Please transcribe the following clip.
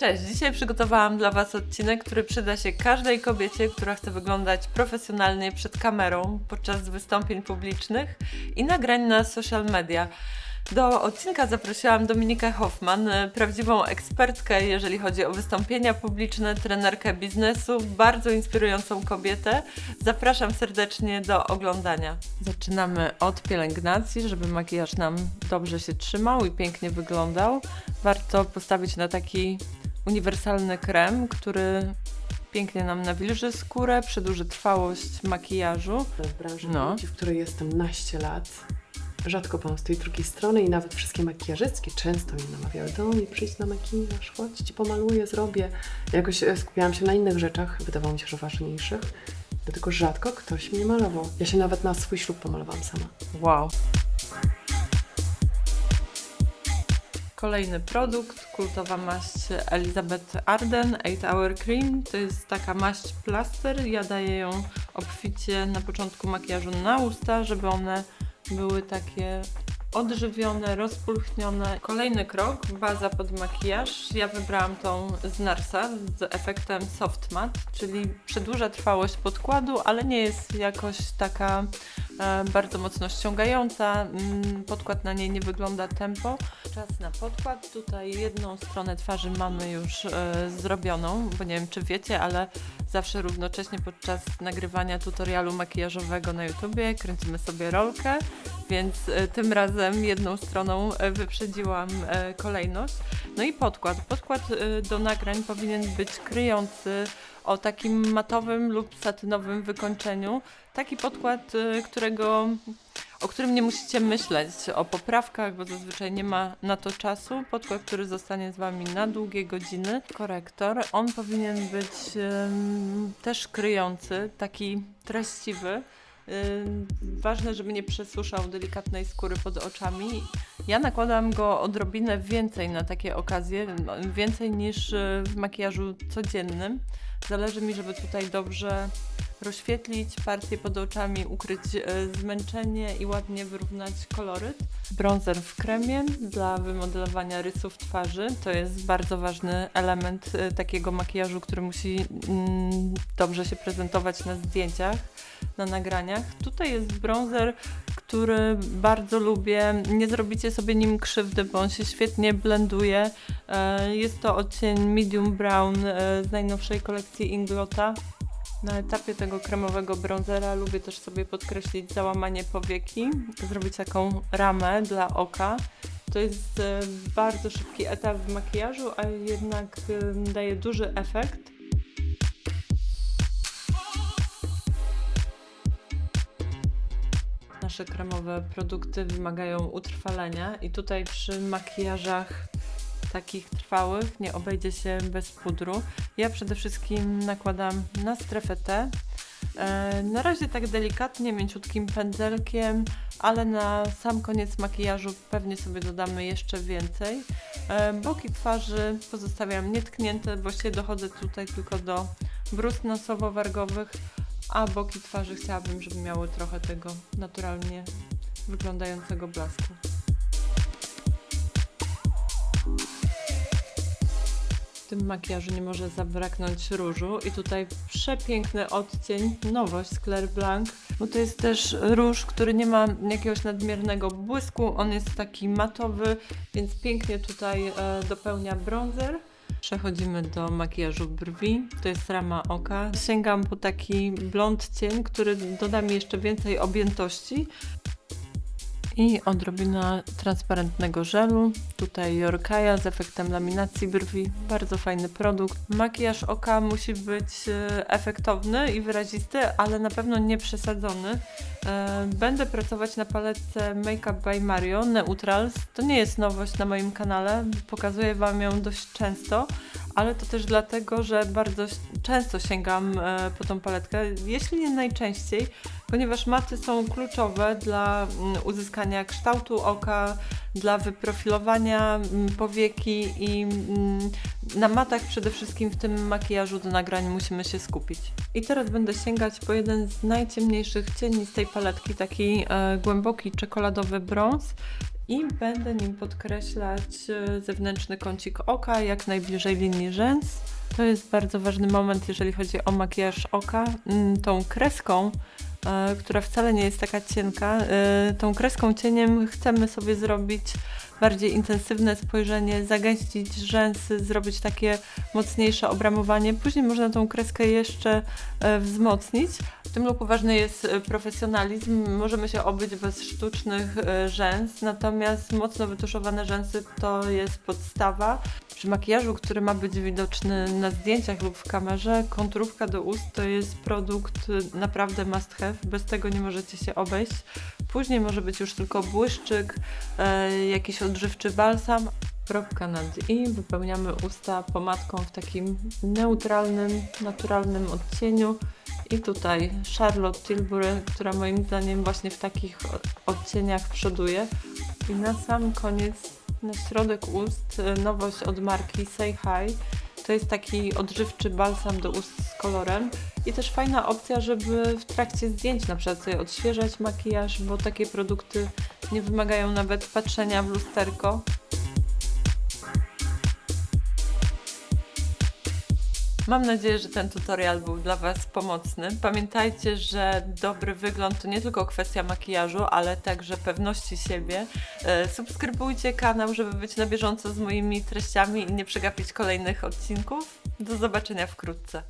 Cześć, dzisiaj przygotowałam dla Was odcinek, który przyda się każdej kobiecie, która chce wyglądać profesjonalnie przed kamerą podczas wystąpień publicznych i nagrań na social media. Do odcinka zaprosiłam Dominikę Hoffman, e, prawdziwą ekspertkę, jeżeli chodzi o wystąpienia publiczne, trenerkę biznesu, bardzo inspirującą kobietę. Zapraszam serdecznie do oglądania. Zaczynamy od pielęgnacji, żeby makijaż nam dobrze się trzymał i pięknie wyglądał. Warto postawić na taki uniwersalny krem, który pięknie nam nawilży skórę, przedłuży trwałość makijażu. w branży No. beauty, w której jestem naście lat. Rzadko byłam z tej drugiej strony i nawet wszystkie makijażystki często mnie namawiały do mnie, przyjdź na makijaż, chodź, ci pomaluję, zrobię. Jakoś e, skupiałam się na innych rzeczach, wydawało mi się, że ważniejszych. Dlatego rzadko ktoś mnie malował. Ja się nawet na swój ślub pomalowałam sama. Wow. Kolejny produkt, kultowa maść Elizabeth Arden 8 Hour Cream. To jest taka maść plaster. Ja daję ją obficie na początku makijażu na usta, żeby one były takie odżywione, rozpulchnione. Kolejny krok, baza pod makijaż. Ja wybrałam tą z Narsa z efektem soft matte, czyli przedłuża trwałość podkładu, ale nie jest jakoś taka e, bardzo mocno ściągająca. Mm, Podkład na niej nie wygląda tempo. Czas na podkład. Tutaj jedną stronę twarzy mamy już e, zrobioną, bo nie wiem czy wiecie, ale zawsze równocześnie podczas nagrywania tutorialu makijażowego na YouTubie kręcimy sobie rolkę, więc e, tym razem jedną stroną e, wyprzedziłam e, kolejność. No i podkład. Podkład do nagrań powinien być kryjący o takim matowym lub satynowym wykończeniu. Taki podkład, którego o którym nie musicie myśleć o poprawkach, bo zazwyczaj nie ma na to czasu. Podkład, który zostanie z Wami na długie godziny. Korektor, on powinien być em, też kryjący, taki treściwy. Ważne, żeby nie przesuszał delikatnej skóry pod oczami. Ja nakładam go odrobinę więcej na takie okazje, więcej niż y, w makijażu codziennym. Zależy mi, żeby tutaj dobrze rozświetlić partię pod oczami, ukryć e, zmęczenie i ładnie wyrównać koloryt. Bronzer w kremie dla wymodelowania rysów twarzy. To jest bardzo ważny element e, takiego makijażu, który musi mm, dobrze się prezentować na zdjęciach, na nagraniach. Tutaj jest bronzer, który bardzo lubię. Nie zrobicie sobie nim krzywdy, bo on się świetnie blenduje. E, Jest to odcień medium brown z najnowszej kolekcji Inglota. Na etapie tego kremowego bronzera lubię też sobie podkreślić załamanie powieki, zrobić taką ramę dla oka. To jest e, bardzo szybki etap w makijażu, a jednak e, daje duży efekt. Nasze kremowe produkty wymagają utrwalenia i tutaj przy makijażach takich trwałych nie obejdzie się bez pudru. Ja przede wszystkim nakładam na strefę T. E, Na razie tak delikatnie, mięciutkim pędzelkiem, ale na sam koniec makijażu pewnie sobie dodamy jeszcze więcej. E, Boki twarzy pozostawiam nietknięte, się dochodzę tutaj tylko do brust nosowo-wargowych, a boki twarzy chciałabym, żeby miały trochę tego naturalnie wyglądającego blasku. Tym makijażu nie może zabraknąć różu i tutaj przepiękny odcień, nowość z Claire Blanc, bo to jest też róż, który nie ma jakiegoś nadmiernego błysku, on jest taki matowy, więc pięknie tutaj e, dopełnia bronzer. Przechodzimy do makijażu brwi, to jest rama oka. Sięgam po taki blond cień, który doda mi jeszcze więcej objętości. I odrobina transparentnego żelu. Tutaj Yorkaya z efektem laminacji brwi. Bardzo fajny produkt. Makijaż oka musi być e, efektowny i wyrazisty, ale na pewno nie przesadzony. E, Będę pracować na paletce Makeup by Mario Neutrals. To nie jest nowość na moim kanale. Pokazuję Wam ją dość często, ale to też dlatego, że bardzo często sięgam e, po tą paletkę, jeśli nie najczęściej, ponieważ maty są kluczowe dla mm, uzyskania kształtu oka, dla wyprofilowania mm, powieki i mm, na matach przede wszystkim w tym makijażu do nagrań musimy się skupić. I teraz będę sięgać po jeden z najciemniejszych cieni z tej paletki, taki e, głęboki czekoladowy brąz i będę nim podkreślać e, zewnętrzny kącik oka, jak najbliżej linii rzęs. To jest bardzo ważny moment, jeżeli chodzi o makijaż oka. Mm, Tą kreską, e, która wcale nie jest taka cienka, e, tą kreską cieniem chcemy sobie zrobić bardziej intensywne spojrzenie, zagęścić rzęsy, zrobić takie mocniejsze obramowanie. Później można tą kreskę jeszcze e, wzmocnić. W tym looku ważny jest e, profesjonalizm. Możemy się obyć bez sztucznych e, rzęs, natomiast mocno wytuszowane rzęsy to jest podstawa. Przy makijażu, który ma być widoczny na zdjęciach lub w kamerze, konturówka do ust to jest produkt naprawdę must have. Bez tego nie możecie się obejść. Później może być już tylko błyszczyk, e, jakiś odżywczy balsam. Kropka nad i wypełniamy usta pomadką w takim neutralnym, naturalnym odcieniu. I tutaj Charlotte Tilbury, która moim zdaniem właśnie w takich odcieniach przoduje. I na sam koniec, na środek ust, e, nowość od marki Say Hi. To jest taki odżywczy balsam do ust z kolorem i też fajna opcja, żeby w trakcie zdjęć na przykład sobie odświeżać makijaż, bo takie produkty nie wymagają nawet patrzenia w lusterko. Mam nadzieję, że ten tutorial był dla Was pomocny. Pamiętajcie, że dobry wygląd to nie tylko kwestia makijażu, ale także pewności siebie. E, Subskrybujcie kanał, żeby być na bieżąco z moimi treściami i nie przegapić kolejnych odcinków. Do zobaczenia wkrótce.